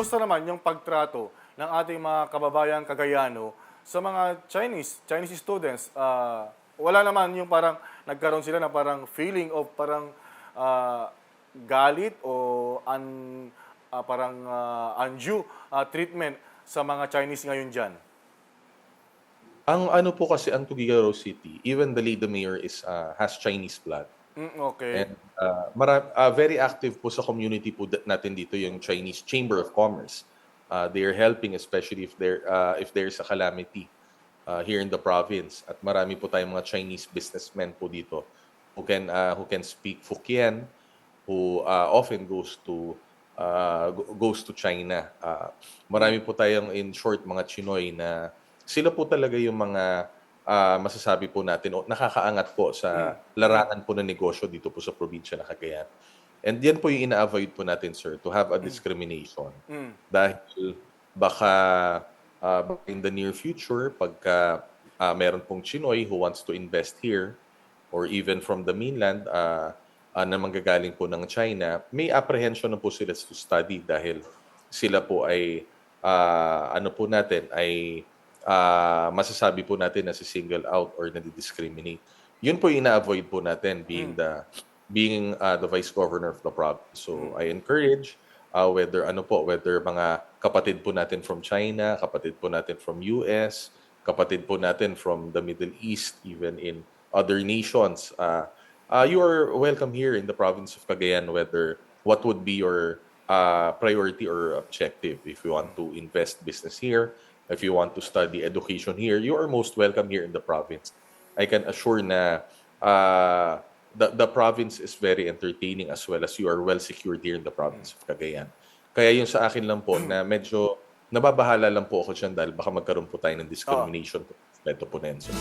kumusta naman yung pagtrato ng ating mga kababayan Cagayano sa mga Chinese, Chinese students? Ah, wala naman yung parang nagkaroon sila na parang feeling of parang ah, galit o un, ah, parang ah, undue ah, treatment sa mga Chinese ngayon dyan. Ang ano po kasi ang Tugigaraw City, even the lady mayor is uh, has Chinese blood. Mm, okay. And uh, mara- uh, very active po sa community po natin dito yung Chinese Chamber of Commerce. Uh, they are helping especially if there uh, if there's a calamity uh, here in the province. At marami po tayong mga Chinese businessmen po dito who can uh, who can speak Fukien, who uh, often goes to uh, go- goes to China. Uh, marami po tayong in short mga Chinoy na sila po talaga yung mga ah, masasabi po natin o nakakaangat po sa larangan po ng negosyo dito po sa probinsya ng Cagayan. And yan po yung ina-avoid po natin, sir, to have a discrimination. Mm. Dahil baka baka in the near future, pagka ah, meron pong Chinoy who wants to invest here, or even from the mainland, ah, ah, na manggagaling po ng China, may apprehension na po sila to study dahil sila po ay, ah, ano po natin, ay ah, masasabi po natin na si single out or na-discriminate. Yun po yung ina-avoid po natin being the being uh, the vice governor of the province. So I encourage uh, whether ano po, whether mga kapatid po natin from China, kapatid po natin from US, kapatid po natin from the Middle East, even in other nations, uh, uh, you are welcome here in the province of Cagayan, whether what would be your uh, priority or objective. If you want to invest business here, if you want to study education here, you are most welcome here in the province. I can assure na uh, the, the province is very entertaining as well as you are well secured here in the province of Cagayan. Kaya yung sa akin lang po na medyo nababahala lang po ako dyan dahil baka magkaroon po tayo ng discrimination po. Beto po, Nenzo.